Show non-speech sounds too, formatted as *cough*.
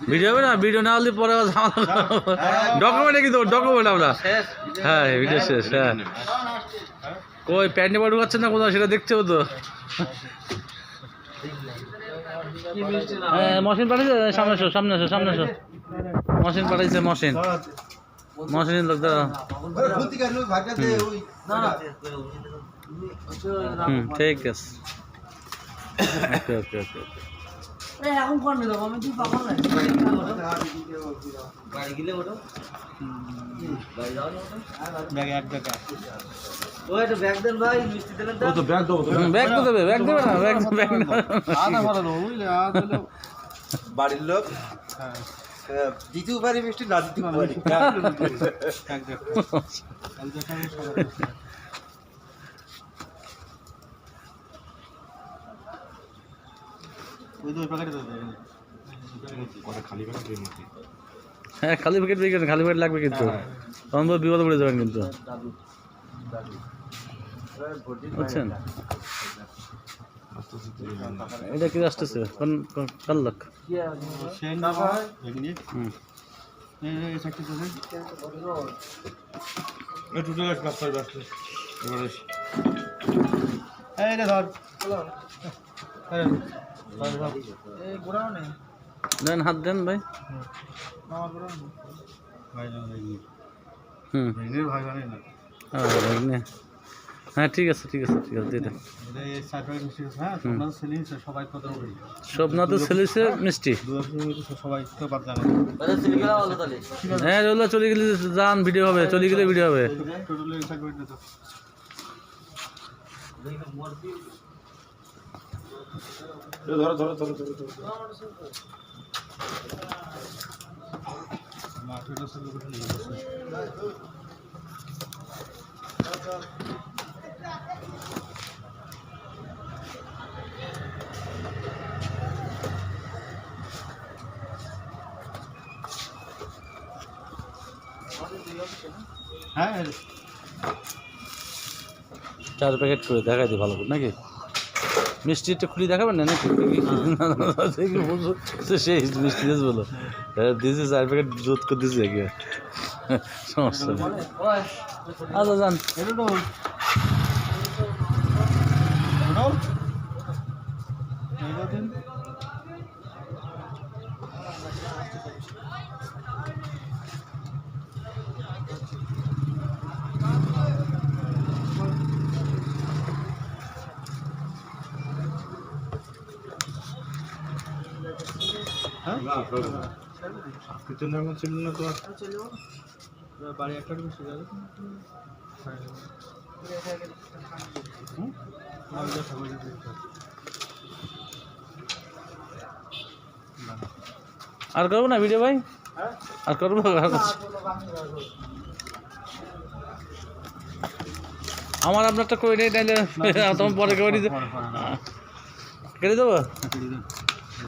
Video হবে না? Video না হলে পরে ডকুমেন্টে কিন্তু ডকুমেন্ট আমরা। হ্যাঁ ভিডিও শেষ হ্যাঁ। কই প্যান্টে পা ঢুকাচ্ছে না কোথাও? সেটা দেখতে হতো হ্যাঁ মশিন পাঠাইছে সামনে এসো সামনে এসো সামনে এসো মশিন পাঠাইছে মশিন। মশিন লোক হুম ঠিক আছে। *laughs* ওকে ওকে ওকে ওকে। এখন কোন দেবো আমি তুই পাবো না বাড়ি গেলে ওটো। বাড়ি যাও না ব্যাগ ও একটা ব্যাগ দেন ভাই মিষ্টি দেন ও তো ব্যাগ দেবো হুম, ব্যাগ তো দেবে ব্যাগ দেবে না ব্যাগ ব্যাগ না আধা ভালো দেবো বুঝলে আধা হলেও বাড়ির লোক হ্যাঁ দিতেও পারি মিষ্টি না দিতেও পারি এক ব্যাগ এক ব্যাগ আমি সবাই ওই তো ওই প্যাকেটে দেবে খালি প্যাকেট হ্যাঁ খালি প্যাকেট বিকেন খালি প্যাকেট লাগবে কিন্তু। তখন তো বিপদে পড়ে যাবেন কিন্তু। বুঝছেন? এটা কি আসতেছে? কোন এবারে এই রে ধর। দেন হাত দেন ভাই। হুম। হ্যাঁ। হ্যাঁ ঠিক আছে ঠিক আছে ঠিক আছে প্যাকেট মিষ্টি হ্যাঁ? হ্যাঁ চলে গেলে যান ভিডিও হবে চলে গেলে ভিডিও হবে। ধরো ধরো ধরো ধরো ধরো। হ্যাঁ। চার প্যাকেট করে দেখাই দিই ভালো করে নাকি? মিষ্টি একটু খুলি দেখাবেন না নাকি? বুঝো সে সেই মিষ্টি দিয়েছে বলো। দিয়েছে চার প্যাকেট জোত করে দিয়েছে একে। সমস্যা নেই। আচ্ছা যান। Thank তো হ্যাঁ? এখন ছিল না তো বাড়ি একটা বেশি যাবে। আর করব না ভিডিও ভাই? আর করব আমার আপনারটা করে নেই তাহলে তোমার পরে করে কেটে দেবো? কেটে দিন।